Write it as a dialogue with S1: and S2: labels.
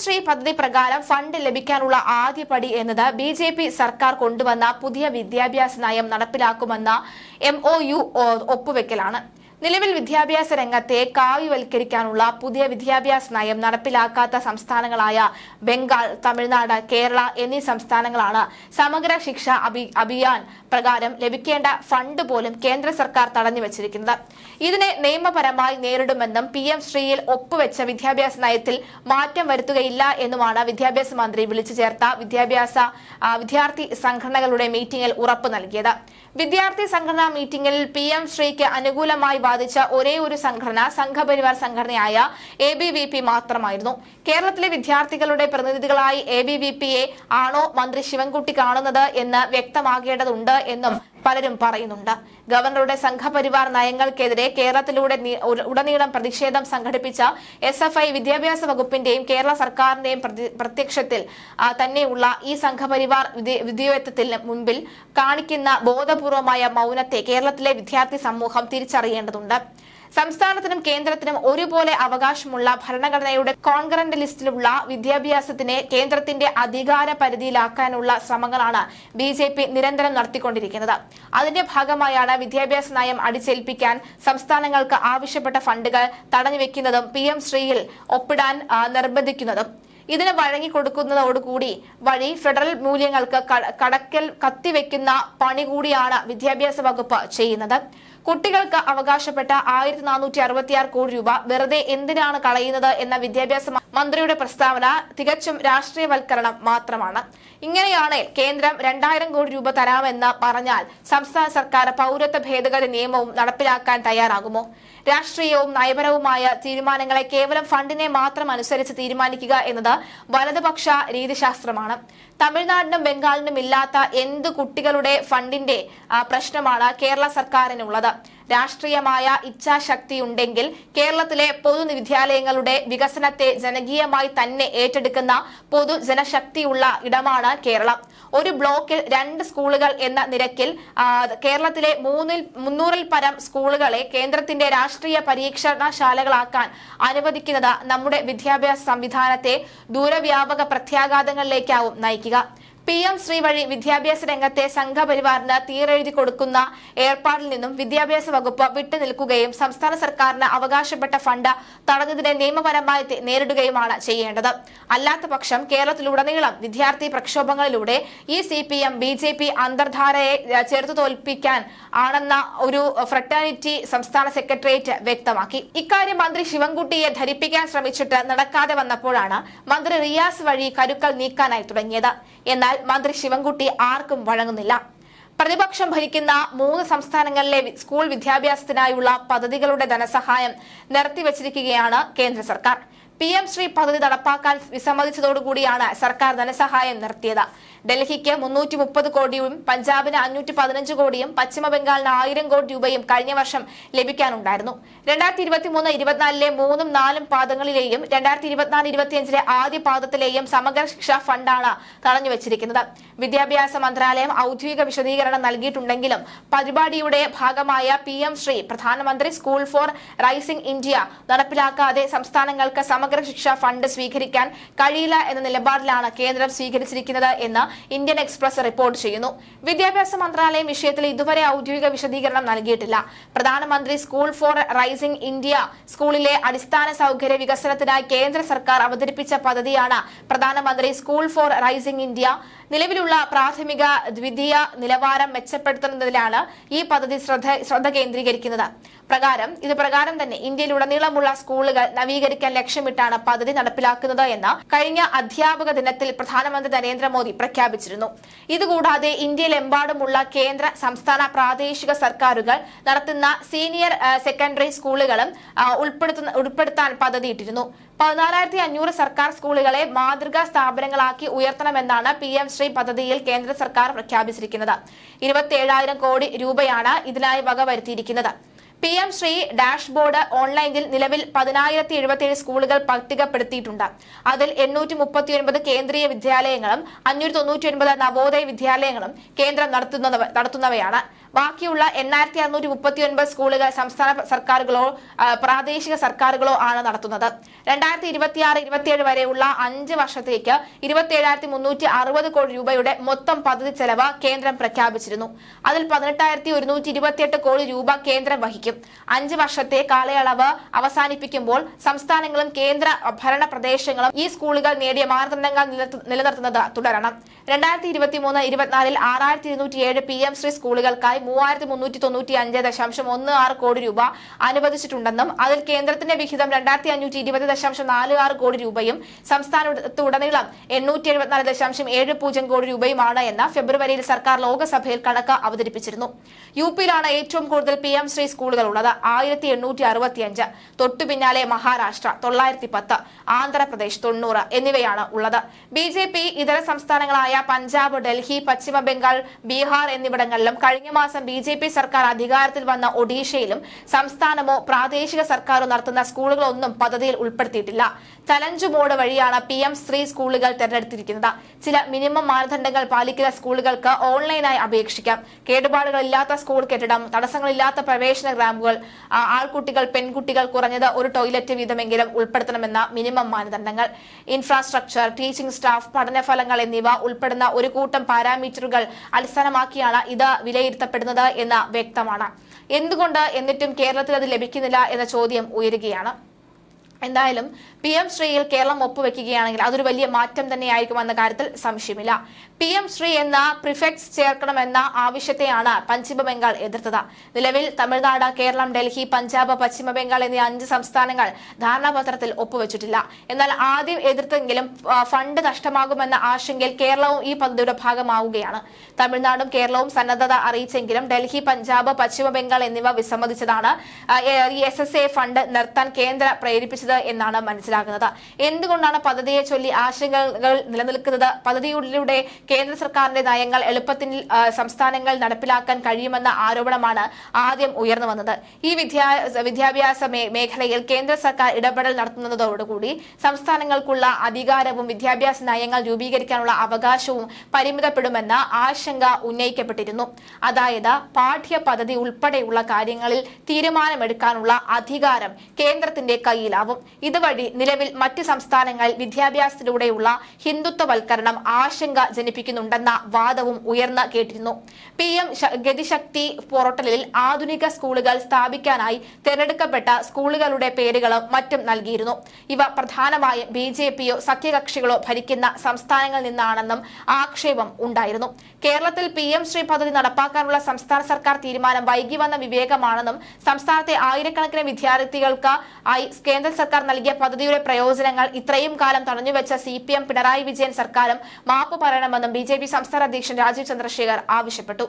S1: ശ്രീ പദ്ധതി പ്രകാരം ഫണ്ട് ലഭിക്കാനുള്ള ആദ്യ പടി എന്നത് ബി ജെ പി സർക്കാർ കൊണ്ടുവന്ന പുതിയ വിദ്യാഭ്യാസ നയം നടപ്പിലാക്കുമെന്ന എം ഒ യു ഒപ്പുവെക്കലാണ്. നിലവിൽ വിദ്യാഭ്യാസ രംഗത്തെ കാവ്യവൽക്കരിക്കാനുള്ള പുതിയ വിദ്യാഭ്യാസ നയം നടപ്പിലാക്കാത്ത സംസ്ഥാനങ്ങളായ ബംഗാൾ തമിഴ്നാട് കേരള എന്നീ സംസ്ഥാനങ്ങളാണ് സമഗ്ര ശിക്ഷ അഭി അഭിയാൻ പ്രകാരം ലഭിക്കേണ്ട ഫണ്ട് പോലും കേന്ദ്ര സർക്കാർ തടഞ്ഞു വച്ചിരിക്കുന്നത്. ഇതിനെ നിയമപരമായി നേരിടുമെന്നും പി എം ശ്രീയിൽ ഒപ്പുവെച്ച വിദ്യാഭ്യാസ നയത്തിൽ മാറ്റം വരുത്തുകയില്ല എന്നുമാണ് വിദ്യാഭ്യാസ മന്ത്രി വിളിച്ചു ചേർത്ത വിദ്യാഭ്യാസ വിദ്യാർത്ഥി സംഘടനകളുടെ മീറ്റിംഗിൽ ഉറപ്പ് നൽകിയത്. വിദ്യാർത്ഥി സംഘടനാ മീറ്റിംഗിൽ പി എം ശ്രീക്ക് അനുകൂലമായി ബാധിച്ച ഒരേ ഒരു സംഘടന സംഘപരിവാർ സംഘടനയായ എ ബി വി പി മാത്രമായിരുന്നു. കേരളത്തിലെ വിദ്യാർത്ഥികളുടെ പ്രതിനിധികളായി എ ബി വി പിയെ ആണോ മന്ത്രി ശിവൻകുട്ടി കാണുന്നത് എന്ന് വ്യക്തമാകേണ്ടതുണ്ട് എന്നും പലരും പറയുന്നുണ്ട്. ഗവർണറുടെ സംഘപരിവാർ നയങ്ങൾക്കെതിരെ കേരളത്തിലൂടെ ഉടനീളം പ്രതിഷേധം സംഘടിപ്പിച്ച എസ് എഫ് ഐ വിദ്യാഭ്യാസ വകുപ്പിന്റെയും കേരള സർക്കാരിന്റെയും പ്രത്യക്ഷത്തിൽ തന്നെയുള്ള ഈ സംഘപരിവാർ വിധിയത്വത്തിന് മുൻപിൽ കാണിക്കുന്ന ബോധപൂർവമായ മൗനത്തെ കേരളത്തിലെ വിദ്യാർത്ഥി സമൂഹം തിരിച്ചറിയേണ്ടതുണ്ട്. സംസ്ഥാനത്തിനും കേന്ദ്രത്തിനും ഒരുപോലെ അവകാശമുള്ള ഭരണഘടനയുടെ കോൺഗ്രന്റ് ലിസ്റ്റിലുള്ള വിദ്യാഭ്യാസത്തിനെ കേന്ദ്രത്തിന്റെ അധികാര പരിധിയിലാക്കാനുള്ള ശ്രമങ്ങളാണ് ബി ജെ പി നിരന്തരം നടത്തിക്കൊണ്ടിരിക്കുന്നത്. അതിന്റെ ഭാഗമായാണ് വിദ്യാഭ്യാസ നയം അടിച്ചേൽപ്പിക്കാൻ സംസ്ഥാനങ്ങൾക്ക് ആവശ്യപ്പെട്ട ഫണ്ടുകൾ തടഞ്ഞുവെക്കുന്നതും പി എം ശ്രീയിൽ ഒപ്പിടാൻ നിർബന്ധിക്കുന്നതും. ഇതിന് വഴങ്ങിക്കൊടുക്കുന്നതോടുകൂടി വഴി ഫെഡറൽ മൂല്യങ്ങൾക്ക് കടക്കൽ കത്തിവെക്കുന്ന പണി കൂടിയാണ് വിദ്യാഭ്യാസ വകുപ്പ് ചെയ്യുന്നത്. കുട്ടികൾക്ക് അവകാശപ്പെട്ട ആയിരത്തി നാനൂറ്റി അറുപത്തിയാറ് കോടി രൂപ വെറുതെ എന്തിനാണ് കളയുന്നത് എന്ന വിദ്യാഭ്യാസ മന്ത്രിയുടെ പ്രസ്താവന തികച്ചും രാഷ്ട്രീയവൽക്കരണം മാത്രമാണ്. ഇങ്ങനെയാണ് കേന്ദ്രം രണ്ടായിരം കോടി രൂപ തരാമെന്ന് പറഞ്ഞാൽ സംസ്ഥാന സർക്കാർ പൗരത്വ ഭേദഗതി നിയമവും നടപ്പിലാക്കാൻ തയ്യാറാകുമോ? രാഷ്ട്രീയവും നയപരവുമായ തീരുമാനങ്ങളെ കേവലം ഫണ്ടിനെ മാത്രം അനുസരിച്ച് തീരുമാനിക്കുക എന്നത് വലതുപക്ഷ രീതിശാസ്ത്രമാണ്. തമിഴ്നാടിനും ബംഗാളിനും ഇല്ലാത്ത എന്ത് കുട്ടികളുടെ ഫണ്ടിന്റെ പ്രശ്നമാണ് കേരള സർക്കാരിനുള്ളത്. രാഷ്ട്രീയമായ ഇച്ഛാശക്തി ഉണ്ടെങ്കിൽ കേരളത്തിലെ പൊതുവിദ്യാലയങ്ങളുടെ വികസനത്തെ ജനകീയമായി തന്നെ ഏറ്റെടുക്കുന്ന പൊതുജനശക്തിയുള്ള ഇടമാണ് കേരളം. ഒരു ബ്ലോക്കിൽ രണ്ട് സ്കൂളുകൾ എന്ന നിരക്കിൽ കേരളത്തിലെ മൂന്നിൽ മുന്നൂറിൽ പരം സ്കൂളുകളെ കേന്ദ്രത്തിന്റെ രാഷ്ട്രീയ പരീക്ഷണശാലകളാക്കാൻ അനുവദിക്കുന്നത് നമ്മുടെ വിദ്യാഭ്യാസ സംവിധാനത്തെ ദൂരവ്യാപക പ്രത്യാഘാതങ്ങളിലേക്കാവും നയിക്കുക. പി എം ശ്രീ വഴി വിദ്യാഭ്യാസ രംഗത്തെ സംഘപരിവാറിന് തീരെഴുതി കൊടുക്കുന്ന ഏർപ്പാടിൽ നിന്നും വിദ്യാഭ്യാസ വകുപ്പ് വിട്ടുനിൽക്കുകയും സംസ്ഥാന സർക്കാരിന് അവകാശപ്പെട്ട ഫണ്ട് തടഞ്ഞതിനെ നിയമപരമായി നേരിടുകയുമാണ് ചെയ്യേണ്ടത്. അല്ലാത്ത പക്ഷം കേരളത്തിലുടനീളം വിദ്യാർത്ഥി പ്രക്ഷോഭങ്ങളിലൂടെ ഈ C P M B J P അന്തർധാരയെ ഏഹ്, ചെറുത്തു തോൽപ്പിക്കാൻ ആണെന്ന ഒരു ഫ്രട്ടേണിറ്റി സംസ്ഥാന സെക്രട്ടേറിയറ്റ് വ്യക്തമാക്കി. ഇക്കാര്യം മന്ത്രി ശിവൻകുട്ടിയെ ധരിപ്പിക്കാൻ ശ്രമിച്ചിട്ട് നടക്കാതെ വന്നപ്പോഴാണ് മന്ത്രി റിയാസ് വഴി കരുക്കൾ നീക്കാനായി തുടങ്ങിയത്. എന്നാൽ മന്ത്രി ശിവൻകുട്ടി ആർക്കും വഴങ്ങുന്നില്ല. പ്രതിപക്ഷം ഭരിക്കുന്ന മൂന്ന് സംസ്ഥാനങ്ങളിലെ സ്കൂൾ വിദ്യാഭ്യാസത്തിനായുള്ള പദ്ധതികളുടെ ധനസഹായം നിർത്തിവച്ചിരിക്കുകയാണ് കേന്ദ്ര സർക്കാർ. പി എം ശ്രീ പദ്ധതി നടപ്പാക്കാൻ വിസമ്മതിച്ചതോടുകൂടിയാണ് സർക്കാർ ധനസഹായം നിർത്തിയത്. ഡൽഹിക്ക് മുന്നൂറ്റി മുപ്പത് കോടിയും പഞ്ചാബിന് അഞ്ഞൂറ്റി പതിനഞ്ച് കോടിയും പശ്ചിമ ബംഗാളിന് ആയിരം കോടി രൂപയും കഴിഞ്ഞ വർഷം ലഭിക്കാനുണ്ടായിരുന്നു. രണ്ടായിരത്തി ഇരുപത്തി മൂന്ന് ഇരുപത്തിനാലിലെ മൂന്നും നാലും പാദങ്ങളിലെയും രണ്ടായിരത്തി ഇരുപത്തിനാല് ഇരുപത്തിയഞ്ചിലെ ആദ്യ പാദത്തിലെയും സമഗ്ര ശിക്ഷാ ഫണ്ടാണ് തടഞ്ഞു വെച്ചിരിക്കുന്നത്. വിദ്യാഭ്യാസ മന്ത്രാലയം ഔദ്യോഗിക വിശദീകരണം നൽകിയിട്ടുണ്ടെങ്കിലും പരിപാടിയുടെ ഭാഗമായ പി എം ശ്രീ പ്രധാനമന്ത്രി സ്കൂൾ ഫോർ റൈസിംഗ് ഇന്ത്യ നടപ്പിലാക്കാതെ സംസ്ഥാനങ്ങൾക്ക് സമഗ്ര ശിക്ഷാ ഫണ്ട് സ്വീകരിക്കാൻ കഴിയില്ല എന്ന നിലപാടിലാണ് കേന്ദ്രം സ്വീകരിച്ചിരിക്കുന്നത് എന്ന് ഇന്ത്യൻ എക്സ്പ്രസ് റിപ്പോർട്ട് ചെയ്യുന്നു. വിദ്യാഭ്യാസ മന്ത്രാലയം വിഷയത്തിൽ ഇതുവരെ ഔദ്യോഗിക വിശദീകരണം നൽകിയിട്ടില്ല. പ്രധാനമന്ത്രി സ്കൂൾ ഫോർ റൈസിംഗ് ഇന്ത്യ സ്കൂളിലെ അടിസ്ഥാന സൗകര്യ വികസനത്തിനായി കേന്ദ്ര സർക്കാർ അവതരിപ്പിച്ച പദ്ധതിയാണ് പ്രധാനമന്ത്രി സ്കൂൾ ഫോർ റൈസിംഗ് ഇന്ത്യ. നിലവിലുള്ള പ്രാഥമിക ദ്വിതീയ നിലവാരം മെച്ചപ്പെടുത്തുന്നതിലാണ് ഈ പദ്ധതി ശ്രദ്ധ ശ്രദ്ധ കേന്ദ്രീകരിക്കുന്നത്. പ്രകാരം ഇത് പ്രകാരം തന്നെ ഇന്ത്യയിലുടനീളമുള്ള സ്കൂളുകൾ നവീകരിക്കാൻ ലക്ഷ്യമിട്ടാണ് പദ്ധതി നടപ്പിലാക്കുന്നത് എന്ന് കഴിഞ്ഞ അധ്യാപക ദിനത്തിൽ പ്രധാനമന്ത്രി നരേന്ദ്രമോദി പ്രഖ്യാപിച്ചിരുന്നു. ഇതുകൂടാതെ ഇന്ത്യയിലെമ്പാടുമുള്ള കേന്ദ്ര സംസ്ഥാന പ്രാദേശിക സർക്കാരുകൾ നടത്തുന്ന സീനിയർ സെക്കൻഡറി സ്കൂളുകളും ഉൾപ്പെടുത്തുന്ന ഉൾപ്പെടുത്താൻ പദ്ധതിയിട്ടിരുന്നു. പതിനാലായിരത്തി അഞ്ഞൂറ് സർക്കാർ സ്കൂളുകളെ മാതൃകാ സ്ഥാപനങ്ങളാക്കി ഉയർത്തണമെന്നാണ് പി എം ശ്രീ പദ്ധതിയിൽ കേന്ദ്ര സർക്കാർ പ്രഖ്യാപിച്ചിരിക്കുന്നത്. ഇരുപത്തിയേഴായിരം കോടി രൂപയാണ് ഇതിനായി വകവരുത്തിയിരിക്കുന്നത് പി എം ശ്രീ ഡാഷ്ബോർഡ് ഓൺലൈനിൽ നിലവിൽ പതിനായിരത്തി എഴുപത്തിയേഴ് സ്കൂളുകൾ പട്ടികപ്പെടുത്തിയിട്ടുണ്ട്. അതിൽ എണ്ണൂറ്റി മുപ്പത്തിയൊൻപത് കേന്ദ്രീയ വിദ്യാലയങ്ങളും അഞ്ഞൂറ്റി തൊണ്ണൂറ്റി ഒൻപത് നവോദയ വിദ്യാലയങ്ങളും കേന്ദ്രം നടത്തുന്നവ നടത്തുന്നവയാണ്. ബാക്കിയുള്ള എണ്ണായിരത്തി അറുന്നൂറ്റി മുപ്പത്തി ഒൻപത് സ്കൂളുകൾ സംസ്ഥാന സർക്കാരുകളോ പ്രാദേശിക സർക്കാരുകളോ ആണ് നടത്തുന്നത്. രണ്ടായിരത്തി ഇരുപത്തിയാറ് ഇരുപത്തിയേഴ് വരെയുള്ള അഞ്ച് വർഷത്തേക്ക് ഇരുപത്തിയേഴായിരത്തി മുന്നൂറ്റി അറുപത് കോടി രൂപയുടെ മൊത്തം പദ്ധതി ചെലവ് കേന്ദ്രം പ്രഖ്യാപിച്ചിരുന്നു. അതിൽ പതിനെട്ടായിരത്തി ഒരുന്നൂറ്റി ഇരുപത്തിയെട്ട് കോടി രൂപ കേന്ദ്രം വഹിക്കും. അഞ്ച് വർഷത്തെ കാലയളവ് അവസാനിപ്പിക്കുമ്പോൾ സംസ്ഥാനങ്ങളും കേന്ദ്ര ഭരണ പ്രദേശങ്ങളും ഈ സ്കൂളുകൾ നേടിയ മാനദണ്ഡങ്ങൾ നിലനിർത്തുന്നത് തുടരണം. രണ്ടായിരത്തി ഇരുപത്തി മൂന്ന് ഇരുപത്തിനാലിൽ ആറായിരത്തി ഇരുന്നൂറ്റി ഏഴ് പി എം ശ്രീ സ്കൂളുകൾക്കായി മൂവായിരത്തി മുന്നൂറ്റി തൊണ്ണൂറ്റി അഞ്ച് ദശാംശം ഒന്ന് ആറ് കോടി രൂപ അനുവദിച്ചിട്ടുണ്ടെന്നും അതിൽ കേന്ദ്രത്തിന്റെ വിഹിതം രണ്ടായിരത്തി അഞ്ഞൂറ്റി ഇരുപത് ദശാംശം നാല് ആറ് കോടി രൂപയും സംസ്ഥാനത്തുടനീളം എണ്ണൂറ്റി എഴുപത്തിനാല് ദശാംശം ഏഴ് പൂജ്യം കോടി രൂപയുമാണ് എന്ന് ഫെബ്രുവരിയിൽ സർക്കാർ ലോകസഭയിൽ കണക്ക് അവതരിപ്പിച്ചിരുന്നു. യു പിയിലാണ് ഏറ്റവും കൂടുതൽ പി എം ശ്രീ സ്കൂളുകൾ ഉള്ളത്. ആയിരത്തി എണ്ണൂറ്റി അറുപത്തിയഞ്ച് തൊട്ടു പിന്നാലെ മഹാരാഷ്ട്ര തൊള്ളായിരത്തി പത്ത് ആന്ധ്രാപ്രദേശ് തൊണ്ണൂറ് എന്നിവയാണ് ഉള്ളത്. ബി ജെ പി ഇതര സംസ്ഥാനങ്ങളായ പഞ്ചാബ് ഡൽഹി പശ്ചിമ ബംഗാൾ ബീഹാർ എന്നിവിടങ്ങളിലും കഴിഞ്ഞ മാസം ബി ജെ പി സർക്കാർ അധികാരത്തിൽ വന്ന ഒഡീഷയിലും സംസ്ഥാനമോ പ്രാദേശിക സർക്കാരോ നടത്തുന്ന സ്കൂളുകളൊന്നും പദ്ധതിയിൽ ഉൾപ്പെടുത്തിയിട്ടില്ല. ചലഞ്ച് ബോർഡ് വഴിയാണ് പി എം സ്ത്രീ സ്കൂളുകൾ തെരഞ്ഞെടുത്തിരിക്കുന്നത്. ചില മിനിമം മാനദണ്ഡങ്ങൾ പാലിക്കുന്ന സ്കൂളുകൾക്ക് ഓൺലൈനായി അപേക്ഷിക്കാം. കേടുപാടുകളില്ലാത്ത സ്കൂൾ കെട്ടിടം തടസ്സങ്ങളില്ലാത്ത പ്രവേശന ഗ്രാമുകൾ ആൾക്കുട്ടികൾ പെൺകുട്ടികൾ കുറഞ്ഞത് ഒരു ടോയ്ലറ്റ് വീതമെങ്കിലും ഉൾപ്പെടുത്തണമെന്ന മിനിമം മാനദണ്ഡങ്ങൾ. ഇൻഫ്രാസ്ട്രക്ചർ ടീച്ചിംഗ് സ്റ്റാഫ് പഠനഫലങ്ങൾ എന്നിവ ഉൾപ്പെടുന്ന ഒരു കൂട്ടം പാരാമീറ്ററുകൾ അടിസ്ഥാനമാക്കിയാണ് ഇത് വിലയിരുത്തപ്പെടുന്നത്. എന്ന് വ്യക്തമാണ്. എന്തുകൊണ്ട് എന്നിട്ടും കേരളത്തിൽ അത് ലഭിക്കുന്നില്ല എന്ന ചോദ്യം ഉയരുകയാണ്. എന്തായാലും പി എം ശ്രീയിൽ കേരളം ഒപ്പുവെക്കുകയാണെങ്കിൽ അതൊരു വലിയ മാറ്റം തന്നെയായിരിക്കും എന്ന കാര്യത്തിൽ സംശയമില്ല. പി എം ശ്രീ എന്ന പ്രിഫെക്ട്സ് ചേർക്കണമെന്ന ആവശ്യത്തെയാണ് പശ്ചിമ ബംഗാൾ എതിർത്തത്. നിലവിൽ തമിഴ്നാട് കേരളം ഡൽഹി പഞ്ചാബ് പശ്ചിമ ബംഗാൾ എന്നീ അഞ്ച് സംസ്ഥാനങ്ങൾ ധാരണാപത്രത്തിൽ ഒപ്പുവെച്ചിട്ടില്ല. എന്നാൽ ആദ്യം എതിർത്തെങ്കിലും ഫണ്ട് നഷ്ടമാകുമെന്ന ആശങ്കയിൽ കേരളവും ഈ പദ്ധതിയുടെ ഭാഗമാവുകയാണ്. തമിഴ്നാടും കേരളവും സന്നദ്ധത അറിയിച്ചെങ്കിലും ഡൽഹി പഞ്ചാബ് പശ്ചിമ ബംഗാൾ എന്നിവ വിസമ്മതിച്ചതാണ് ഈ എസ് ഫണ്ട് നിർത്താൻ കേന്ദ്ര പ്രേരിപ്പിച്ചത് എന്നാണ് മനസ്സിലാക്കുന്നത് എന്തുകൊണ്ടാണ് പദ്ധതിയെ ചൊല്ലി ആശങ്കകൾ നിലനിൽക്കുന്നത്? പദ്ധതിയിലൂടെ കേന്ദ്ര സർക്കാരിന്റെ നയങ്ങൾ എളുപ്പത്തിൽ സംസ്ഥാനങ്ങൾ നടപ്പിലാക്കാൻ കഴിയുമെന്ന ആരോപണമാണ് ആദ്യം ഉയർന്നു വന്നത്. ഈ വിദ്യാഭ്യാസ മേഖലയിൽ കേന്ദ്ര സർക്കാർ ഇടപെടൽ നടത്തുന്നതോടുകൂടി സംസ്ഥാനങ്ങൾക്കുള്ള അധികാരവും വിദ്യാഭ്യാസ നയങ്ങൾ രൂപീകരിക്കാനുള്ള അവകാശവും പരിമിതപ്പെടുമെന്ന ആശങ്ക ഉന്നയിക്കപ്പെട്ടിരുന്നു. അതായത് പാഠ്യ പദ്ധതി ഉൾപ്പെടെയുള്ള കാര്യങ്ങളിൽ തീരുമാനമെടുക്കാനുള്ള അധികാരം കേന്ദ്രത്തിന്റെ കയ്യിലാവും. ഇതുവഴി നിലവിൽ മറ്റ് സംസ്ഥാനങ്ങളിൽ വിദ്യാഭ്യാസത്തിലൂടെയുള്ള ഹിന്ദുത്വവൽക്കരണം ആശങ്ക ജനിപ്പിക്കുന്നുണ്ടെന്ന വാദവും ഉയർന്നു കേട്ടിരുന്നു. പി എം ഗതിശക്തി പോർട്ടലിൽ ആധുനിക സ്കൂളുകൾ സ്ഥാപിക്കാനായി തിരഞ്ഞെടുക്കപ്പെട്ട സ്കൂളുകളുടെ പേരുകളും മറ്റും നൽകിയിരുന്നു. ഇവ പ്രധാനമായും ബി ജെ പിയോ സഖ്യകക്ഷികളോ ഭരിക്കുന്ന സംസ്ഥാനങ്ങളിൽ നിന്നാണെന്നും ആക്ഷേപം ഉണ്ടായിരുന്നു. കേരളത്തിൽ പി എം ശ്രീ പദ്ധതി നടപ്പാക്കാനുള്ള സംസ്ഥാന സർക്കാർ തീരുമാനം വൈകി വന്ന വിവേകമാണെന്നും സംസ്ഥാനത്തെ ആയിരക്കണക്കിന് വിദ്യാർത്ഥികൾക്ക് ആയി കേന്ദ്ര സർക്കാർ നൽകിയ പദ്ധതിയുടെ പ്രയോജനങ്ങൾ ഇത്രയും കാലം തടഞ്ഞുവെച്ച C P M Pinarayi Vijayan സർക്കാരും മാപ്പ് പറയണമെന്നും ബി ജെ പി സംസ്ഥാന അധ്യക്ഷൻ രാജീവ് ചന്ദ്രശേഖർ ആവശ്യപ്പെട്ടു.